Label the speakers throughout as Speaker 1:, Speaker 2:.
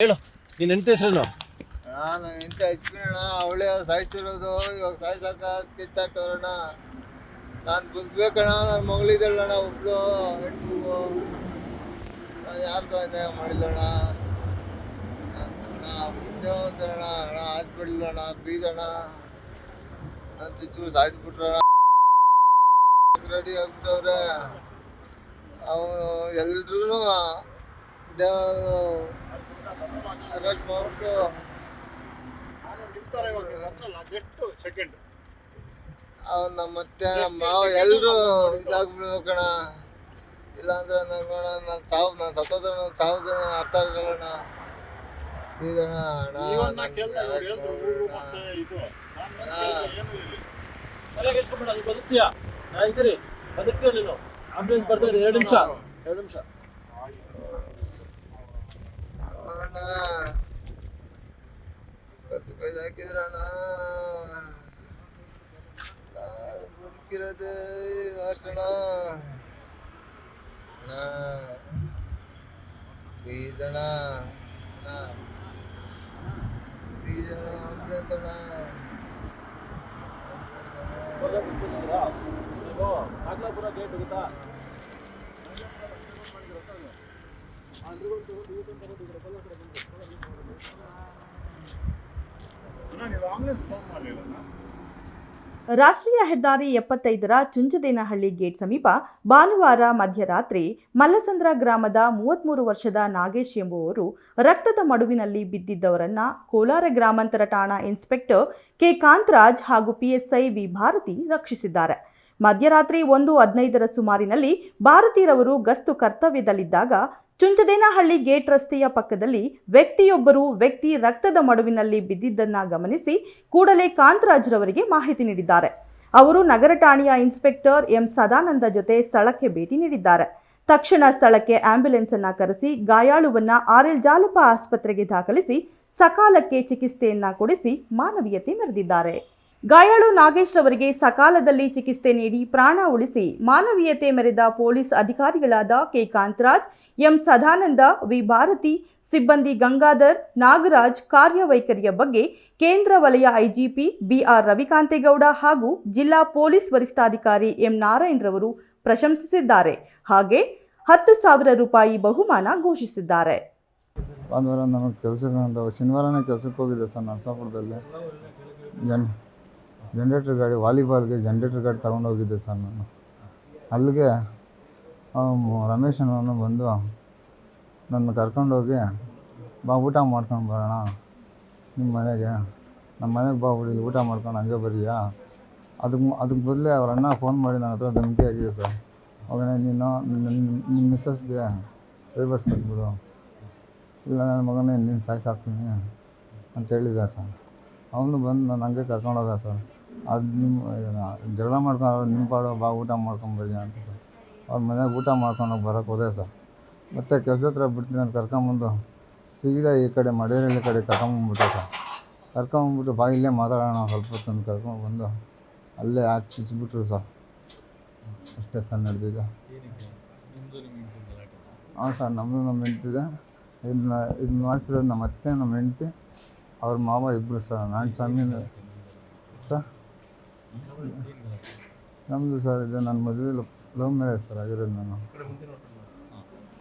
Speaker 1: ಹೇಳು. ನೀನ್ ಎಂತ ಹೆಸರೇನು
Speaker 2: ನಾನು ಎಂತ ಹಚ್ಬಿಡೋಣ ಅವಳೇ ಸಾಯಿಸ್ತಿರೋದು ಇವಾಗ ಸಾಯಿಸಾಕ ಸ್ಕೆಚ್ ಹಾಕೋಣ ನಾನು ಬದುಕ್ಬೇಕಣ್ಣ ನನ್ನ ಮಗಳಿದ್ದಲ್ಲಣ್ಣ ಒಬ್ಳು. ಹೆಣ್ಣು ನಾನು ಯಾರಿಗೂ ಅನ್ಯಾಯ ಮಾಡಿಲ್ಲಣ್ಣ. ಮುಂದೆ ಅಂತಾರಣ ಅಣ್ಣ ಹಾಸ್ಪಿಟ್ಲ್ ಅಣ್ಣ ಬೀದಣ್ಣ ನಾನು ಚುಚ್ಚು ಸಾಯಿಸ್ಬಿಟ್ರಣ ರೆಡಿ ಆಗ್ಬಿಟ್ಟವ್ರೆ. ಅವನು ಎಲ್ರೂ ದೇವರು ಅವ್ನು ನಮ್ಮ ಮತ್ತೆ ನಮ್ಮ ಮಾವ ಎಲ್ರು ಇದಾಗ್ಬಿಡ್ಬೇಕಣ ಇಲ್ಲಾಂದ್ರೆ ನಂಗೆ ನನ್ನ ಸಾವು ನಾನು ಸತ್ತೋದ್ರೆ ನನ್ನ ಸಾವಿಗೆ ಅರ್ಥ ಆಗಲ್ಲಣ್ಣ ಇದಣ್ಣ ಅಣ್ಣ
Speaker 1: ನೀನ್ ಬದುಕ್ತೀಯಾ ನಾ ಇದ್ದೀರಿ ಬದುಕ್ತೀಯ? ನೀನು? ಆಂಬುಲೆನ್ಸ್ ಬರ್ತಾ ಇದೆ ಎರಡು ನಿಮಿಷ. ಎರಡು ನಿಮಿಷ.
Speaker 2: ಅಣ್ಣ ಹತ್ತು ಪೈಸೆ ಹಾಕಿದ್ರಣ್ಣ ನಾನು ಬದುಕಿರೋದೇ ಅಷ್ಟಣ್ಣ ಅಣ್ಣ ಪ್ಲೀಸ್ ಅಣ್ಣ ಅಣ್ಣ ಪ್ಲೀಸ್ ಅಣ್ಣ ಅಂಬುಲೆನ್ಸ್ ಅಣ್ಣ
Speaker 1: ನೀವು ನಾಗಲಾಪುರ ಗೇಟ್ ಗೊತ್ತಾ
Speaker 3: ರಾಷ್ಟ್ರೀಯ ಹೆದ್ದಾರಿ ಎಪ್ಪತ್ತೈದರ ಚುಂಚದೇನಹಳ್ಳಿ ಗೇಟ್ ಸಮೀಪ ಭಾನುವಾರ ಮಧ್ಯರಾತ್ರಿ ಮಲ್ಲಸಂದ್ರ ಗ್ರಾಮದ ಮೂವತ್ಮೂರು ವರ್ಷದ ನಾಗೇಶ್ ಎಂಬುವವರು ರಕ್ತದ ಮಡುವಿನಲ್ಲಿ ಬಿದ್ದಿದ್ದವರನ್ನ ಕೋಲಾರ ಗ್ರಾಮಾಂತರ ಠಾಣಾ ಇನ್ಸ್ಪೆಕ್ಟರ್ ಕೆ ಕಾಂತರಾಜ್ ಹಾಗೂ ಪಿಎಸ್ಐ ವಿ ಭಾರತಿ ರಕ್ಷಿಸಿದ್ದಾರೆ. ಮಧ್ಯರಾತ್ರಿ ಒಂದು ಹದಿನೈದರ ಸುಮಾರಿನಲ್ಲಿ ಭಾರತೀಯರವರು ಗಸ್ತು ಕರ್ತವ್ಯದಲ್ಲಿದ್ದಾಗ ಚುಂಚದೇನಹಳ್ಳಿ ಗೇಟ್ ರಸ್ತೆಯ ಪಕ್ಕದಲ್ಲಿ ವ್ಯಕ್ತಿಯೊಬ್ಬರು ವ್ಯಕ್ತಿ ರಕ್ತದ ಮಡುವಿನಲ್ಲಿ ಬಿದ್ದಿದ್ದನ್ನ ಗಮನಿಸಿ ಕೂಡಲೇ ಕಾಂತರಾಜ್ರವರಿಗೆ ಮಾಹಿತಿ ನೀಡಿದ್ದಾರೆ. ಅವರು ನಗರ ಠಾಣೆಯ ಇನ್ಸ್ಪೆಕ್ಟರ್ ಎಂ ಸದಾನಂದ ಜೊತೆ ಸ್ಥಳಕ್ಕೆ ಭೇಟಿ ನೀಡಿದ್ದಾರೆ. ತಕ್ಷಣ ಸ್ಥಳಕ್ಕೆ ಆಂಬ್ಯುಲೆನ್ಸ್ ಅನ್ನ ಕರೆಸಿ ಗಾಯಾಳುವನ್ನ ಆರ್ಎಲ್ ಜಾಲಪ್ಪ ಆಸ್ಪತ್ರೆಗೆ ದಾಖಲಿಸಿ ಸಕಾಲಕ್ಕೆ ಚಿಕಿತ್ಸೆಯನ್ನ ಕೊಡಿಸಿ ಮಾನವೀಯತೆ ಮೆರೆದಿದ್ದಾರೆ. ಗಾಯಾಳು ನಾಗೇಶ್ ರವರಿಗೆ ಸಕಾಲದಲ್ಲಿ ಚಿಕಿತ್ಸೆ ನೀಡಿ ಪ್ರಾಣ ಉಳಿಸಿ ಮಾನವೀಯತೆ ಮೆರೆದ ಪೊಲೀಸ್ ಅಧಿಕಾರಿಗಳಾದ K. Kantharaj, M. Sadananda, V. Bharathi, ಸಿಬ್ಬಂದಿ ಗಂಗಾಧರ್, ನಾಗರಾಜ್ ಕಾರ್ಯವೈಖರಿಯ ಬಗ್ಗೆ ಕೇಂದ್ರ ವಲಯ ಐಜಿಪಿ ಬಿಆರ್ ರವಿಕಾಂತೇಗೌಡ ಹಾಗೂ ಜಿಲ್ಲಾ ಪೊಲೀಸ್ ವರಿಷ್ಠಾಧಿಕಾರಿ ಎಂ. ನಾರಾಯಣ್ ರವರು ಪ್ರಶಂಸಿಸಿದ್ದಾರೆ. ಹಾಗೆ ಹತ್ತು ಸಾವಿರ ರೂಪಾಯಿ ಬಹುಮಾನ ಘೋಷಿಸಿದ್ದಾರೆ.
Speaker 4: ಶನಿವಾರನೇ ಕೆಲಸಕ್ಕೆ ಹೋಗಿದ್ದೆ ಸರ್, ನರಸಾಪುರದಲ್ಲಿ. ಜನ್ರೇಟ್ರ್ ಗಾಡಿ ವಾಲಿಬಾಲ್ಗೆ ಜನ್ರೇಟ್ರ್ ಗಾಡಿ ತಗೊಂಡು ಹೋಗಿದ್ದೆ ಸರ್ ನಾನು. ಅಲ್ಲಿಗೆ ರಮೇಶ್ ಅನ್ನೋನು ಬಂದು ನನ್ನ ಕರ್ಕೊಂಡೋಗಿ ಬಾ, ಊಟ ಮಾಡ್ಕೊಂಡು ಬರೋಣ. ನಿಮ್ಮ ಮನೆಗೆ ನಮ್ಮ ಮನೆಗೆ ಬಾ ಊಟ ಮಾಡ್ಕೊಂಡು ಹಂಗೆ ಬರೀಯಾ? ಅದಕ್ಕೆ ಅದಕ್ಕೆ ಬದಲೇ ಅವ್ರ ಅಣ್ಣ ಫೋನ್ ಮಾಡಿ ನನ್ನ ಹತ್ರ ಧಮಕಿ ಆಗಿದೆ ಸರ್. ಅವಾಗ ನೀನು ನಿಮ್ಮ ಮಿಸ್ಸಸ್ಗೆ ಫೇವರ್ಸ್ ಕಟ್ಬಿಡು. ಇಲ್ಲ, ನನ್ನ ಮಗನೇ ನೀನು ಸಾಯಿಸಾಕ್ತೀನಿ ಅಂತ ಹೇಳಿದ ಸರ್. ಅವನು ಬಂದು ನಾನು ಹಂಗೆ ಕರ್ಕೊಂಡೋದ ಸರ್. ಅದು ನಿಮ್ಮ ಜಗಳ ಮಾಡ್ಕೊಂಡು ನಿಮ್ಮ ಪಾಡು ಬಾ, ಊಟ ಮಾಡ್ಕೊಂಬರ್ರಿ ಅಂತ ಅವ್ರ ಮನೆಗೆ ಊಟ ಮಾಡ್ಕೊಂಡು ಬರೋಕ್ಕೆ ಹೋದೆ ಸರ್. ಮತ್ತು ಕೆಲಸ ಹತ್ರ ಬಿಡ್ತೀನಿ ಅಂತ ಕರ್ಕೊಂಬಂದು ಸೀದಾ ಈ ಕಡೆ ಮಡಿಯರಳ್ಳಿ ಕಡೆ ಕರ್ಕೊಂಬಂದ್ಬಿಟ್ಟೆ ಸರ್. ಕರ್ಕೊಂಬಂದ್ಬಿಟ್ಟು ಬಾ, ಇಲ್ಲೇ ಮಾತಾಡೋಣ ಸ್ವಲ್ಪ ಹೊತ್ತು ಅಂತ ಕರ್ಕೊಂಡ್ಬಂದು ಅಲ್ಲೇ ಹಾಕಿ ಸರ್. ಅಷ್ಟೇ ಸರ್ ನಡೆದಿದೆ ಹಾಂ ಸರ್ ನಮ್ಮದು ನಮ್ಮ ಹೆಂಡ್ತಿದೆ ಇದನ್ನ ಇದನ್ನ ಮಾಡಿಸಿರೋದು ನಮ್ಮ ಅತ್ತೆ, ನಮ್ಮ ಹೆಂಡ್ತಿ, ಅವ್ರ ಮಾವ ಇಬ್ಬರು ಸರ್. ನಾನು ಸ್ವಾಮಿ. ಸರ್? ನಮ್ಮದು ಸರ್ ಇದು ನನ್ನ ಮದುವೆ ಲವ್ ಮ್ಯಾರೇಜ್ ಸರ್ ಆಗಿರೋದು ನಾನು.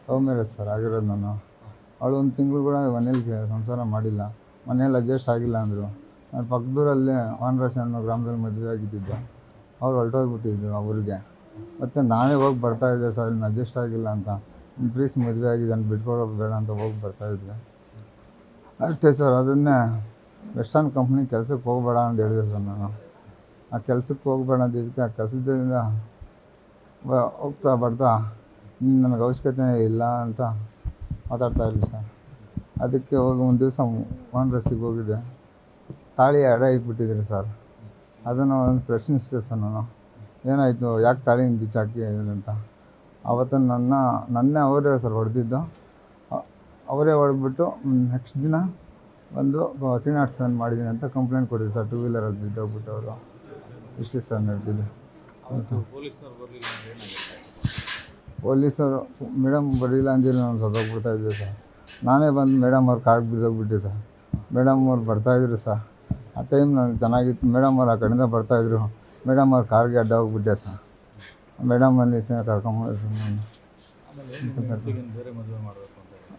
Speaker 4: ಲವ್ ಮ್ಯಾರೇಜ್ ಸರ್ ಆಗಿರೋದು ನಾನು. ಅವಳು ಒಂದು ತಿಂಗಳು ಕೂಡ ಮನೇಲಿ ಸಂಸಾರ ಮಾಡಿಲ್ಲ. ಮನೇಲಿ ಅಡ್ಜಸ್ಟ್ ಆಗಿಲ್ಲ ಅಂದರು. ನಾನು ಪಕ್ಕದೂರಲ್ಲೇ ವಾನರಾಶಿ ಅನ್ನೋ ಗ್ರಾಮದಲ್ಲಿ ಮದುವೆ ಆಗಿದ್ದಿದ್ದೆ. ಅವ್ರು ಹೊರಟೋಗ್ಬಿಟ್ಟಿದ್ದು ಅವ್ರಿಗೆ ಮತ್ತು ನಾನೇ ಹೋಗಿ ಬರ್ತಾಯಿದ್ದೆ ಸರ್, ಇನ್ನು ಅಡ್ಜಸ್ಟ್ ಆಗಿಲ್ಲ ಅಂತ. ಪ್ಲೀಸ್ ಮದುವೆ ಆಗಿದೆ ಅಂತ ಬಿಟ್ಕೊಡೋದು ಬೇಡ ಅಂತ ಹೋಗಿ ಬರ್ತಾಯಿದ್ದೆ ಅಷ್ಟೇ ಸರ್, ಅದನ್ನೇ ವೆಸ್ಟರ್ನ್ ಕಂಪ್ನಿ ಕೆಲಸಕ್ಕೆ ಹೋಗಬೇಡ ಅಂತ ಹೇಳಿದೆ ಸರ್ ನಾನು. ಆ ಕೆಲ್ಸಕ್ಕೆ ಹೋಗಬೇಡ ಅಂದಿದ್ದಕ್ಕೆ ಆ ಕೆಲಸದಿಂದ ಹೋಗ್ತಾ ಬರ್ತಾ "ನೀನು ನನಗೆ ಅವಶ್ಯಕತೆ ಇಲ್ಲ ಅಂತ ಮಾತಾಡ್ತಾ ಇರಲಿ ಸರ್. ಅದಕ್ಕೆ ಹೋಗಿ ಒಂದು ದಿವಸ ವಾನರಸಿಗೆ ಹೋಗಿದ್ದೆ. ತಾಳಿ ಅಡ ಇಟ್ಬಿಟ್ಟಿದ್ದೀರಿ ಸರ್. ಅದನ್ನು ಒಂದು ಪ್ರಶ್ನಿಸಿದೆ ಸರ್ ನಾನು. ಏನಾಯಿತು? ಯಾಕೆ ತಾಳಿನ ಬಿಚ್ಚಾಕಿ ಅಂತ. ಆವತ್ತು ನನ್ನ, ನನ್ನೇ ಅವರೇ ಸರ್ ಹೊಡೆದಿದ್ದು. ಅವರೇ ಹೊಡೆದ್ಬಿಟ್ಟು ನೆಕ್ಸ್ಟ್ ದಿನ ಬಂದು ತ್ರೀ ನಾಟ್ ಸೆವೆನ್ ಮಾಡಿದ್ದೀನಿ ಅಂತ ಕಂಪ್ಲೇಂಟ್ ಕೊಟ್ಟಿದ್ದೆ ಸರ್. ಟೂ ವೀಲರಲ್ಲಿ ಬಿದ್ದೋಗ್ಬಿಟ್ಟು ಅವರು ಇಷ್ಟೇ ಸರ್ ನಡೆದಿದೆ ಪೊಲೀಸರು ಮೇಡಮ್ ಬರಲಿಲ್ಲ ಅಂದಿಲ್ಲ ನಾನು ಸತ್ತೋಗ್ಬಿಡ್ತಾ ಇದ್ದೆ ಸರ್. ನಾನೇ ಬಂದು ಮೇಡಮ್ ಅವ್ರು ಕಾರ್ಗೆ ಬಿದ್ದೋಗ್ಬಿಟ್ಟೆ ಸರ್. ಮೇಡಮ್ ಅವ್ರು ಬರ್ತಾಯಿದ್ರು ಸರ್. ಆ ಟೈಮ್ ನಾನು ಚೆನ್ನಾಗಿತ್ತು. ಮೇಡಮ್ ಅವ್ರು ಆ ಕಡೆಯಿಂದ ಬರ್ತಾಯಿದ್ರು ಮೇಡಮ್ ಅವ್ರು ಕಾರ್ಗೆ ಅಡ್ಡ ಹೋಗ್ಬಿಟ್ಟೆ ಸರ್. ಮೇಡಮ್ ಅಲ್ಲಿ ಸರ್ ಕರ್ಕೊಂಬಂದ್ರೆ ಸರ್ ನಾನು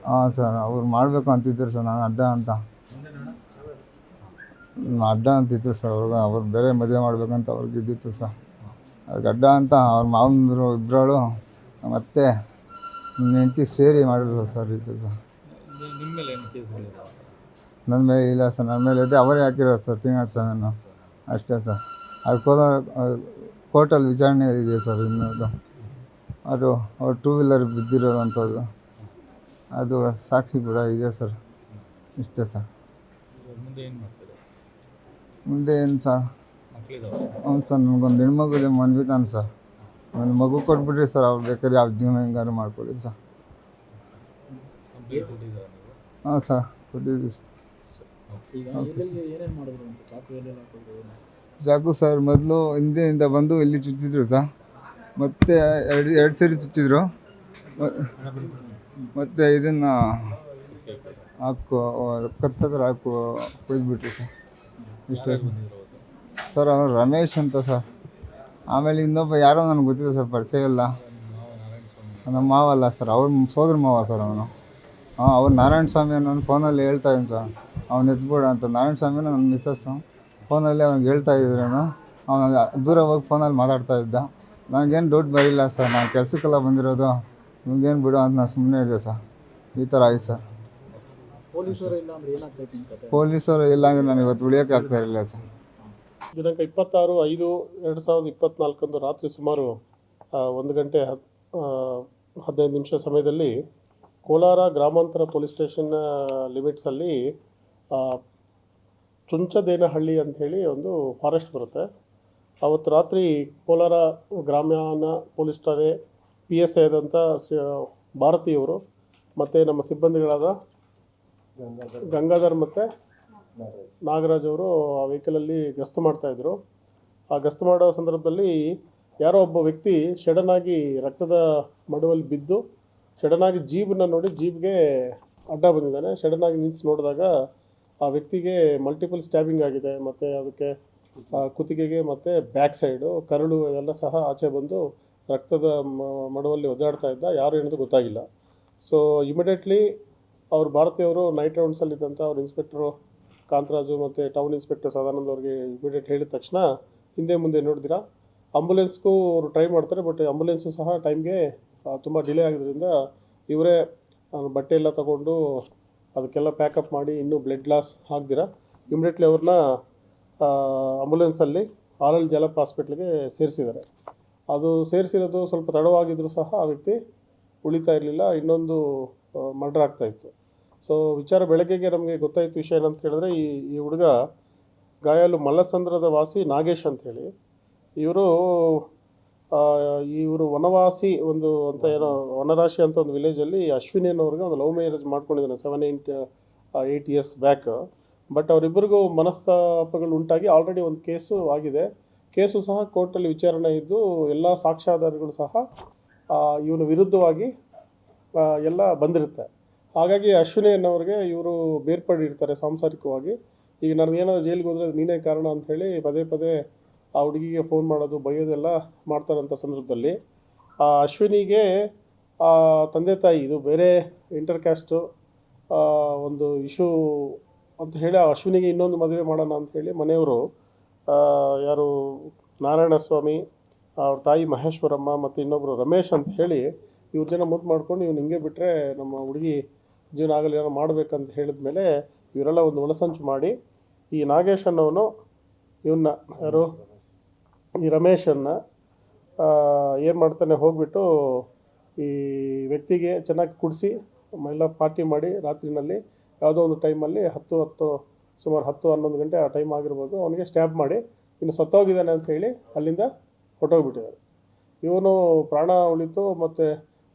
Speaker 4: ಹಾಂ ಸರ್ ಅವ್ರು ಮಾಡಬೇಕು ಅಂತಿದ್ದರು ಸರ್ ನಾನು ಅಡ್ಡ ಅಂತ. ಅಡ್ಡ ಅಂತಿತ್ತು ಸರ್ ಅವ್ರಿಗೆ ಅವ್ರು ಬೇರೆ ಮದುವೆ ಮಾಡಬೇಕಂತ ಅವ್ರಿಗೆ ಇದ್ದಿತ್ತು ಸರ್. ಅದಕ್ಕೆ ಅಡ್ಡ ಅಂತ ಅವ್ರ ಮಾವನರು ಇಬ್ಬರಳು ಮತ್ತೆ ಹೆಂಡತಿ ಸೇರಿ ಮಾಡಿದ್ರು ಸರ್ ಇದು. ಸರ್
Speaker 1: ಏನು
Speaker 4: ನನ್ನ ಮೇಲೆ ಇಲ್ಲ ಸರ್. ನನ್ನ ಮೇಲೆ ಇದೆ. ಅವರೇ ಹಾಕಿರೋದು ಸರ್ ತಿಂಗಳು ನಾನು. ಅಷ್ಟೇ ಸರ್. ಅದು ಕೋಲಾರ ಕೋರ್ಟಲ್ಲಿ ವಿಚಾರಣೆ ಇದೆ ಸರ್ ಇನ್ನೊಂದು. ಅದು ಅವ್ರು ಟೂ ವೀಲರ್ ಬಿದ್ದಿರೋದಂಥದ್ದು ಅದು ಸಾಕ್ಷಿ ಕೂಡ ಇದೆ ಸರ್. ಇಷ್ಟೇ ಸರ್.
Speaker 1: ಮುಂದೆ ಏನು
Speaker 4: ಸರ್?
Speaker 1: ಹ್ಞೂ
Speaker 4: ಅವ್ನು ಸರ್ ನನಗೊಂದು ಹೆಣ್ಮಗು ಇದೆ ಮನ್ವಿ ನಾನು ಸರ್. ನನ್ನ ಮಗು ಕೊಟ್ಬಿಟ್ರಿ ಸರ್ ಅವ್ರು ಬೇಕಾದ್ರೆ ಯಾವ ಜೀವನ ಹೆಂಗಾರು ಮಾಡ್ಕೊಡಿ ಸರ್. ಹಾಂ ಸರ್ ಕೊಟ್ಟಿದ್ವಿ ಸರ್. ಸಾಕು ಸರ್. ಮೊದಲು ಹಿಂದೆಯಿಂದ ಬಂದು ಇಲ್ಲಿ ಚುಚ್ಚಿದ್ರು ಸರ್. ಮತ್ತೆ ಎರಡು ಎರಡು ಸರಿ ಚುಚ್ಚಿದ್ರು. ಮತ್ತೆ ಇದನ್ನು ಹಾಕು ಕತ್ತದ್ರ ಹಾಕು ಕೊಯ್ದುಬಿಟ್ರು ಸರ್. ಇಷ್ಟೇ ಸರ್, ಅವನು ರಮೇಶ್ ಅಂತ ಸರ್. ಆಮೇಲೆ ಇನ್ನೊಬ್ಬ ಯಾರೋ ನನಗೆ ಗೊತ್ತಿಲ್ಲ ಸರ್, ಪರಿಚಯ ಇಲ್ಲ. ನಮ್ಮ ಮಾವಲ್ಲ ಸರ್, ಅವ್ರ ಸೋದರ ಮಾವ ಸರ್ ಅವನು. ಹಾಂ ಅವ್ರು ನಾರಾಯಣ ಸ್ವಾಮಿ ಅನ್ನೋ ಫೋನಲ್ಲಿ ಹೇಳ್ತಾ ಇದ್ದೀನಿ ಸರ್. ಅವ್ನು ಎತ್ಬೇಡ ಅಂತ. ನಾರಾಯಣ ಸ್ವಾಮಿನ ನನ್ನ ಮಿಸ್ಸಸ್ಸು. ಫೋನಲ್ಲಿ ಅವ್ನಿಗೆ ಹೇಳ್ತಾ ಇದ್ರೇನು ಅವನು. ದೂರ ಹೋಗಿ ಫೋನಲ್ಲಿ ಮಾತಾಡ್ತಾ ಇದ್ದ. ನನಗೇನು ಡೌಟ್ ಬರಲಿಲ್ಲ ಸರ್. ನಾನು ಕೆಲಸಕ್ಕೆಲ್ಲ ಬಂದಿರೋದು. ನಿಮ್ಗೇನು ಬಿಡು ಅಂತ ನಾನು ಸುಮ್ಮನೆ ಇದ್ದೆ ಸರ್. ಈ ಥರ ಆಯ್ತು ಸರ್.
Speaker 1: ಪೊಲೀಸರು ಇಲ್ಲ ಅಂದ್ರೆ ಏನಾಗ್ತಾ ಇತ್ತು ನಿಮ್ಮ ಕತೆ?
Speaker 4: ಪೊಲೀಸರು ಇಲ್ಲ ಅಂದರೆ ನಾನು ಇವತ್ತು ಉಳಿಯಕ್ಕೆ ಆಗ್ತಾ ಇರಲಿಲ್ಲ ಸರ್.
Speaker 5: ದಿನಾಂಕ ಇಪ್ಪತ್ತಾರು ಐದು ಎರಡು ಸಾವಿರದ ಇಪ್ಪತ್ನಾಲ್ಕಂದು ರಾತ್ರಿ ಸುಮಾರು ಆ, ಒಂದು ಗಂಟೆ ಹತ್ ಆ, ಹದಿನೈದು ನಿಮಿಷ ಸಮಯದಲ್ಲಿ ಕೋಲಾರ ಗ್ರಾಮಾಂತರ ಪೊಲೀಸ್ ಸ್ಟೇಷನ್ ಲಿಮಿಟ್ಸಲ್ಲಿ ಚುಂಚದೇನಹಳ್ಳಿ ಅಂಥೇಳಿ ಒಂದು ಫಾರೆಸ್ಟ್ ಬರುತ್ತೆ. ಅವತ್ತು ರಾತ್ರಿ ಕೋಲಾರ ಗ್ರಾಮೀಣ ಪೊಲೀಸ್ ಠಾಣೆ ಪಿ ಎಸ್ ಐ ಆದಂಥ ಶ್ರೀ ಭಾರತೀಯವರು ಮತ್ತು ನಮ್ಮ ಸಿಬ್ಬಂದಿಗಳಾದ ಗಂಗಾಧರ್ ಮತ್ತು ನಾಗರಾಜ್. ಅವರು ಆ ವೆಹಿಕಲಲ್ಲಿ ಗಸ್ತು ಮಾಡ್ತಾಯಿದ್ರು ಆ ಗಸ್ತು ಮಾಡೋ ಸಂದರ್ಭದಲ್ಲಿ ಯಾರೋ ಒಬ್ಬ ವ್ಯಕ್ತಿ ಸಡನ್ ಆಗಿ ರಕ್ತದ ಮಡುವಲ್ಲಿ ಬಿದ್ದು ಸಡನ್ ಆಗಿ ಜೀಬನ್ನ ನೋಡಿ ಜೀಬ್ಗೆ ಅಡ್ಡ ಬಂದಿದ್ದಾನೆ. ಸಡನ್ ಆಗಿ ನಿಂತು ನೋಡಿದಾಗ ಆ ವ್ಯಕ್ತಿಗೆ ಮಲ್ಟಿಪಲ್ ಸ್ಟ್ಯಾಬಿಂಗ್ ಆಗಿದೆ. ಮತ್ತು ಅದಕ್ಕೆ ಆ, ಕುತ್ತಿಗೆಗೆ ಮತ್ತು ಬ್ಯಾಕ್ ಸೈಡು ಕರಳು ಎಲ್ಲ ಸಹ ಆಚೆ ಬಂದು ರಕ್ತದ ಮಡುವಲ್ಲಿ ಒದ್ದಾಡ್ತಾ ಇದ್ದ. ಯಾರು ಏನದು ಗೊತ್ತಾಗಿಲ್ಲ. ಸೊ ಇಮಿಡಿಯೇಟ್ಲಿ ಅವ್ರು ಭಾರತೀಯವರು ನೈಟ್ ರೌಂಡ್ಸಲ್ಲಿದ್ದಂಥ ಅವ್ರ ಇನ್ಸ್ಪೆಕ್ಟ್ರು ಕಾಂತರಾಜು ಮತ್ತು ಟೌನ್ ಇನ್ಸ್ಪೆಕ್ಟರ್ ಸದಾನಂದ ಅವ್ರಿಗೆ ಇಮಿಡಿಯೇಟ್ ಹೇಳಿದ ತಕ್ಷಣ, ಹಿಂದೆ ಮುಂದೆ ನೋಡಿದಿರಾ? ಆಂಬುಲೆನ್ಸ್ಗೂ ಅವರು ಟ್ರೈ ಮಾಡ್ತಾರೆ ಬಟ್ ಆಂಬುಲೆನ್ಸು ಸಹ ಟೈಮ್ಗೆ ತುಂಬ ಡಿಲೇ ಆಗಿದ್ದರಿಂದ ಇವರೇ ಬಟ್ಟೆ ಎಲ್ಲ ತಗೊಂಡು ಅದಕ್ಕೆಲ್ಲ ಪ್ಯಾಕಪ್ ಮಾಡಿ ಇನ್ನೂ ಬ್ಲಡ್ ಲಾಸ್ ಆಗ್ದಿರ ಇಮಿಡಿಯೇಟ್ಲಿ ಅವ್ರನ್ನ ಆಂಬುಲೆನ್ಸಲ್ಲಿ ಆರ್ ಎಲ್ ಜಲಪ್ ಹಾಸ್ಪಿಟ್ಲಿಗೆ ಸೇರಿಸಿದ್ದಾರೆ. ಅದು ಸೇರಿಸಿರೋದು ಸ್ವಲ್ಪ ತಡವಾಗಿದ್ದರೂ ಸಹ ಆ ವ್ಯಕ್ತಿ ಉಳಿತಾ ಇರಲಿಲ್ಲ, ಇನ್ನೊಂದು ಮರ್ಡರ್ ಆಗ್ತಾ ಇತ್ತು. ಸೊ ವಿಚಾರ ಬೆಳಗ್ಗೆಗೆ ನಮಗೆ ಗೊತ್ತಾಯಿತು ವಿಷಯ ಏನಂತ ಹೇಳಿದ್ರೆ, ಈ ಈ ಹುಡುಗ ಗಾಯಾಲು ಮಲ್ಲಸಂದ್ರದ ವಾಸಿ ನಾಗೇಶ್ ಅಂಥೇಳಿ ಇವರು ಇವರು ವನವಾಸಿ ಒಂದು ಅಂತ ಏನೋ ವನರಾಶಿ ಅಂತ ಒಂದು ವಿಲೇಜಲ್ಲಿ ಅಶ್ವಿನಿ ಅನ್ನೋರಿಗೆ ಒಂದು love marriage ಮಾಡ್ಕೊಂಡಿದ್ದಾನೆ seven eight eight years back but ಅವರಿಬ್ಬರಿಗೂ ಮನಸ್ತಾಪಗಳು ಉಂಟಾಗಿ ಆಲ್ರೆಡಿ ಒಂದು ಕೇಸು ಆಗಿದೆ. ಕೇಸು ಸಹ ಕೋರ್ಟಲ್ಲಿ ವಿಚಾರಣೆ ಇದ್ದು, ಎಲ್ಲ ಸಾಕ್ಷ್ಯಾಧಾರಗಳು ಸಹ ಇವನ ವಿರುದ್ಧವಾಗಿ ಎಲ್ಲ ಬಂದಿರುತ್ತೆ. ಹಾಗಾಗಿ ಅಶ್ವಿನಿ ಅನ್ನೋರಿಗೆ ಇವರು ಬೇರ್ಪಡಿರ್ತಾರೆ ಸಾಂಸಾರಿಕವಾಗಿ. ಈಗ ನನಗೇನಾದ್ರು ಜೈಲಿಗೆ ಹೋದರೆ ನೀನೇ ಕಾರಣ ಅಂತ ಹೇಳಿ ಪದೇ ಪದೇ ಆ ಹುಡುಗಿಗೆ ಫೋನ್ ಮಾಡೋದು, ಬೈಯೋದೆಲ್ಲ ಮಾಡ್ತಾರಂಥ ಸಂದರ್ಭದಲ್ಲಿ. ಆ ಅಶ್ವಿನಿಗೆ ಆ ತಂದೆ ತಾಯಿ, ಇದು ಬೇರೆ ಇಂಟರ್ ಕ್ಯಾಸ್ಟು ಒಂದು ಇಶ್ಯೂ ಅಂತ ಹೇಳಿ ಆ ಅಶ್ವಿನಿಗೆ ಇನ್ನೊಂದು ಮದುವೆ ಮಾಡೋಣ ಅಂತ ಮನೆಯವರು ಯಾರು ನಾರಾಯಣ ಸ್ವಾಮಿ ಅವ್ರ ತಾಯಿ ಮಹೇಶ್ವರಮ್ಮ ಮತ್ತು ಇನ್ನೊಬ್ಬರು ರಮೇಶ್ ಅಂತ ಹೇಳಿ ಇವ್ರ ಜನ ಮುದ್ದು ಮಾಡ್ಕೊಂಡು ಇವ್ನು ಹಿಂಗೆ ಬಿಟ್ಟರೆ ನಮ್ಮ ಹುಡುಗಿ ಜೀವನ ಆಗಲಿ ಏನೋ ಮಾಡಬೇಕಂತ ಹೇಳಿದ ಮೇಲೆ ಇವರೆಲ್ಲ ಒಂದು ಒಳಸಂಚು ಮಾಡಿ ಈ ನಾಗೇಶ್ ಅನ್ನೋನು ಇವನ್ನ ಯಾರು? ಈ ರಮೇಶನ್ನು ಏನು ಮಾಡ್ತಾನೆ ಹೋಗ್ಬಿಟ್ಟು ಈ ವ್ಯಕ್ತಿಗೆ ಚೆನ್ನಾಗಿ ಕುಡಿಸಿ ಎಲ್ಲ ಪಾರ್ಟಿ ಮಾಡಿ ರಾತ್ರಿನಲ್ಲಿ ಯಾವುದೋ ಒಂದು ಟೈಮಲ್ಲಿ ಹತ್ತು ಹತ್ತು, ಸುಮಾರು ಹತ್ತು ಹನ್ನೊಂದು ಗಂಟೆ ಆ ಟೈಮ್ ಆಗಿರ್ಬೋದು ಅವನಿಗೆ ಸ್ಟ್ಯಾಬ್ ಮಾಡಿ ಇನ್ನು ಸತ್ತೋಗಿದ್ದಾನೆ ಅಂತ ಹೇಳಿ ಅಲ್ಲಿಂದ ಹೊಟ್ಟೋಗ್ಬಿಟ್ಟಿದ್ದಾರೆ ಇವನು ಪ್ರಾಣ ಉಳಿತು ಮತ್ತು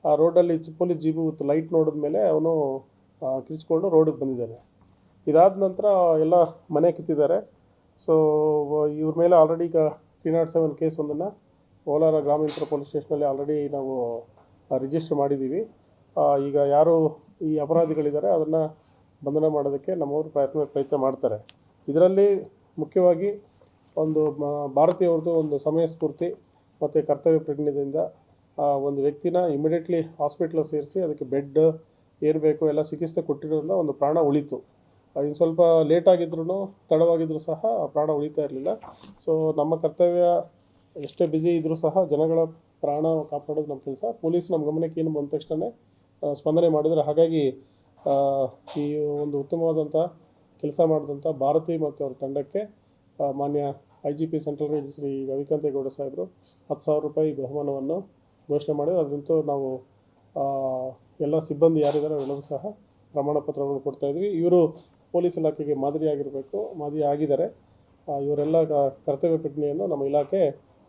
Speaker 5: ಆ ರೋಡಲ್ಲಿ ಪೊಲೀಸ್ ಜೀಬು ಲೈಟ್ ನೋಡಿದ ಮೇಲೆ ಅವನು ಕಿರ್ಚ್ಕೊಂಡು ರೋಡಿಗೆ ಬಂದಿದ್ದಾನೆ. ಇದಾದ ನಂತರ ಎಲ್ಲ ಮನೆ ಕಿತ್ತಿದ್ದಾರೆ. ಸೊ ಇವ್ರ ಮೇಲೆ ಆಲ್ರೆಡಿ ಈಗ ತ್ರೀ ನಾಟ್ ಸೆವೆನ್ ಕೇಸ್ ಒಂದನ್ನು ಕೋಲಾರ ಗ್ರಾಮೀಣ ಪೊಲೀಸ್ ಸ್ಟೇಷನಲ್ಲಿ ಆಲ್ರೆಡಿ ನಾವು ರಿಜಿಸ್ಟರ್ ಮಾಡಿದ್ದೀವಿ. ಈಗ ಯಾರು ಈ ಅಪರಾಧಿಗಳಿದ್ದಾರೆ ಅದನ್ನು ಬಂಧನ ಮಾಡೋದಕ್ಕೆ ನಮ್ಮವರು ಪ್ರಯತ್ನ ಪ್ರಯತ್ನ ಮಾಡ್ತಾರೆ. ಇದರಲ್ಲಿ ಮುಖ್ಯವಾಗಿ ಒಂದು ಭಾರತೀಯವ್ರದ್ದು ಒಂದು ಸಮಯ ಸ್ಫೂರ್ತಿ ಮತ್ತು ಕರ್ತವ್ಯ ಪ್ರಜ್ಞೆಯಿಂದ ಒಂದು ವ್ಯಕ್ತಿನ ಇಮಿಡಿಯೇಟ್ಲಿ ಹಾಸ್ಪಿಟ್ಲಿಗೆ ಸೇರಿಸಿ ಅದಕ್ಕೆ ಬೆಡ್ ಏನು ಬೇಕು ಎಲ್ಲ ಚಿಕಿತ್ಸೆ ಕೊಟ್ಟಿರೋದ್ರಿಂದ ಒಂದು ಪ್ರಾಣ ಉಳಿತು. ಇನ್ನು ಸ್ವಲ್ಪ ಲೇಟ್ ಆಗಿದ್ರು ತಡವಾಗಿದ್ರು ಸಹ ಆ ಪ್ರಾಣ ಉಳಿತಾ ಇರಲಿಲ್ಲ. ಸೊ ನಮ್ಮ ಕರ್ತವ್ಯ ಎಷ್ಟೇ ಬ್ಯುಸಿ ಇದ್ದರೂ ಸಹ ಜನಗಳ ಪ್ರಾಣ ಕಾಪಾಡೋದು ನಮ್ಮ ಕೆಲಸ. ಪೊಲೀಸ್ ನಮ್ಮ ಗಮನಕ್ಕೆ ಏನು ಬಂದ ತಕ್ಷಣ ಸ್ಪಂದನೆ ಮಾಡಿದರೆ ಹಾಗಾಗಿ ಈ ಒಂದು ಉತ್ತಮವಾದಂಥ ಕೆಲಸ ಮಾಡಿದಂಥ ಭಾರತಿ ಮತ್ತು ಅವ್ರ ತಂಡಕ್ಕೆ ಮಾನ್ಯ I G P central range Shri Ravikantegowda ಸಾಹೇಬರು ಹತ್ತು ಸಾವಿರ ರೂಪಾಯಿ ಬಹುಮಾನವನ್ನು ಘೋಷಣೆ ಮಾಡಿದ್ರು. ಅದರಂತೂ ನಾವು ಎಲ್ಲ ಸಿಬ್ಬಂದಿ ಯಾರಿದ್ದಾರೆ ಅವರೆಲ್ಲರೂ ಸಹ ಪ್ರಮಾಣ ಪತ್ರವನ್ನು ಕೊಡ್ತಾ ಇದ್ವಿ. ಇವರು ಪೊಲೀಸ್ ಇಲಾಖೆಗೆ ಮಾದರಿಯಾಗಿರಬೇಕು ಮಾದರಿ ಆಗಿದ್ದಾರೆ. ಇವರೆಲ್ಲ ಕರ್ತವ್ಯ ಪ್ರಜ್ಞೆಯನ್ನು ನಮ್ಮ ಇಲಾಖೆ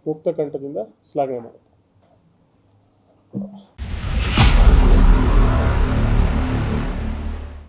Speaker 5: ಮುಕ್ತ ಕಂಠದಿಂದ ಶ್ಲಾಘನೆ ಮಾಡುತ್ತೆ.